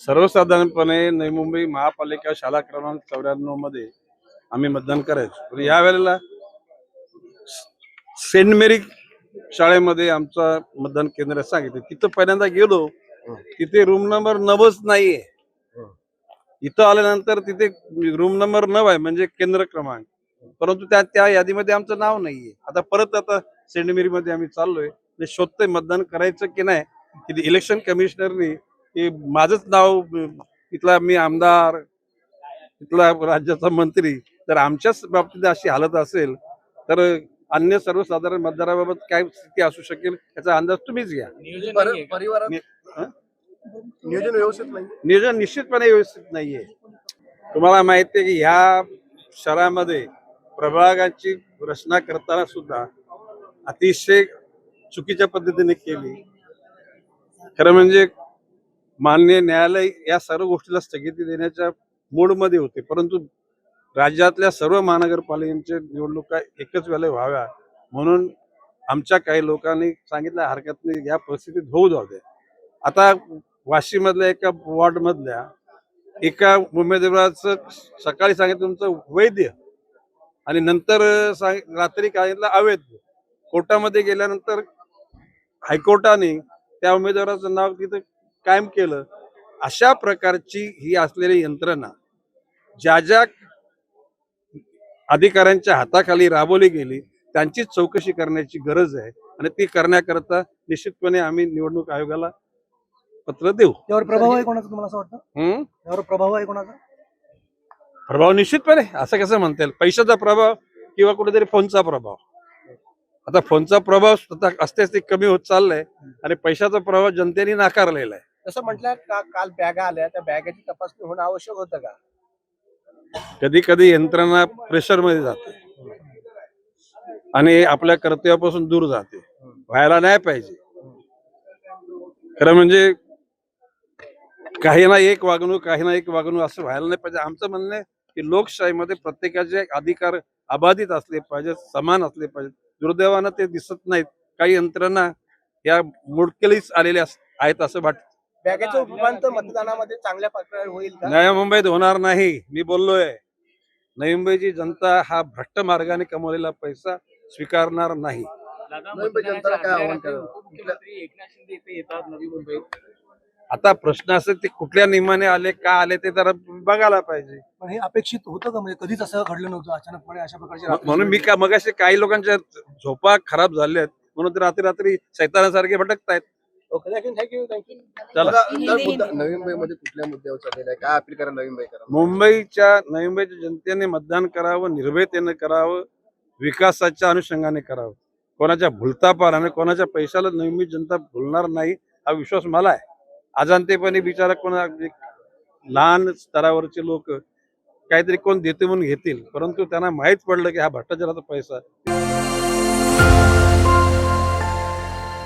सर्वसाधारणपणे नवी मुंबई महापालिका शाळा क्रमांक चौऱ्याण्णवमध्ये आम्ही मतदान करायचो. पण या वेळेला सेंट मेरी शाळेमध्ये आमचं मतदान केंद्र सांगितलं. तिथं पहिल्यांदा गेलो तिथे रूम नंबर नवच नाहीये. इथं आल्यानंतर तिथे रूम नंबर नव आहे म्हणजे केंद्र क्रमांक. परंतु त्या त्या यादीमध्ये आमचं नाव नाहीये. आता परत आता सेंट मेरी मध्ये आम्ही चाललोय. म्हणजे शोधतोय मतदान करायचं की नाही. इलेक्शन कमिशनरनी की माझंच नाव इथला मी आमदार इथला राज्याचा मंत्री तर आमच्याच बाबतीत अशी हालत असेल तर अन्य सर्वसाधारण मतदाराबाबत काय स्थिती असू शकेल याचा अंदाज तुम्हीच घ्या. हं? नियोजन व्यवस्थित नाही नियोजन निश्चितपणे व्यवस्थित नाहीये. तुम्हाला माहिती आहे की ह्या शहरामध्ये प्रभागाची रचना करताना सुद्धा अतिशय चुकीच्या पद्धतीने केली. खरं म्हणजे मान्य न्यायालय या सर्व गोष्टीला स्थगिती देण्याच्या मूडमध्ये होते. परंतु राज्यातल्या सर्व महानगरपालिकांच्या निवडणुका एकच वेळेला व्हाव्या म्हणून आमच्या काही लोकांनी सांगितलं हरकत नाही या परिस्थितीत होऊ जाऊ दे. आता वाशीमधल्या एका वॉर्डमधल्या एका उमेदवाराचं सकाळी सांगितलं तुमचं वैद्य आणि नंतर सांग रात्री सांगितलं अवैध. कोर्टामध्ये गेल्यानंतर हायकोर्टाने त्या उमेदवाराचं नाव तिथं कायम केलं अशा प्रकारची ही असलेली यंत्रणा ज्या ज्या अधिकाऱ्यांच्या हाताखाली राबवली गेली त्यांचीच चौकशी करण्याची गरज आहे आणि ती करण्याकरता निश्चितपणे आम्ही निवडणूक आयोगाला पत्र देऊ. यावर प्रभाव आहे कोणाचा तुम्हाला असं वाटतं? हम्म? यावर प्रभाव आहे कोणाचा? प्रभाव निश्चितपणे असं कसं म्हणता येईल? पैशाचा प्रभाव किंवा कुठेतरी फोनचा प्रभाव. आता फोनचा प्रभाव स्वतः असते असते कमी होत चाललाय आणि पैशाचा प्रभाव जनतेने नाकारलेला आहे. जसं म्हटलं का काल बॅगा आल्या? त्या बॅगाची तपासणी होणं आवश्यक होतं का? कधी कधी यंत्रणा प्रेशरमध्ये जाते. आणि आपल्या कर्तव्यापासून दूर जाते. व्हायला नाही पाहिजे. खरं म्हणजे काही ना एक वागणूक काही ना एक वागणूक असं व्हायला नाही पाहिजे. आमचं म्हणणं आहे की लोकशाहीमध्ये प्रत्येकाचे अधिकार अबाधित असले पाहिजेत समान असले पाहिजेत. दुर्दैवानं ते दिसत नाहीत. काही यंत्रणा या मुडकेलीच आलेल्या आहेत असं वाटतं. बॅगेचं रूपांतर मतदानामध्ये चांगल्या प्रकारे होईल का? नव्या मुंबईत होणार नाही. मी बोललोय. नवी मुंबईची जनता हा भ्रष्ट मार्गाने कमवलेला पैसा स्वीकारणार नाही. दादा, नवी मुंबई जनताला काय मतदानाच्या आव्हान आधी कराल? उपमुख्यमंत्री एकनाथ शिंदे इथे येतात नवी मुंबईत. आता प्रश्न असं ते कुठल्या नियमाने आले का आले ते जरा बघायला पाहिजे. पण हे अपेक्षित होतं का? म्हणजे कधीच असं घडलं नव्हतं. अचानकपणे अशा प्रकारची म- रात्री म्हणून मी का मग काही लोकांच्या झोपा खराब झाल्यात. म्हणून ते रात्री रात्री सैतानासारखे भटकतायत. Okay thank you thank you चला. नवी मुंबईमध्ये कुठल्या मुद्द्यावर चाललेला आहे? काय अपील करा नवी मुंबईकर मुंबईच्या नवी मुंबईच्या जनतेने मतदान करावं निर्भयतेनं करावं विकासाच्या अनुषंगाने करावं. कोणाच्या भुलतापाराने कोणाच्या पैशाला नवी मुंबई जनता भुलणार नाही हा विश्वास मला आहे. अजाणतेपणे बिचारा कोणा लहान स्तरावरचे लोक काहीतरी कोण देते म्हणून घेतील परंतु त्यांना माहीत पडलं की हा भ्रष्टाचाराचा पैसा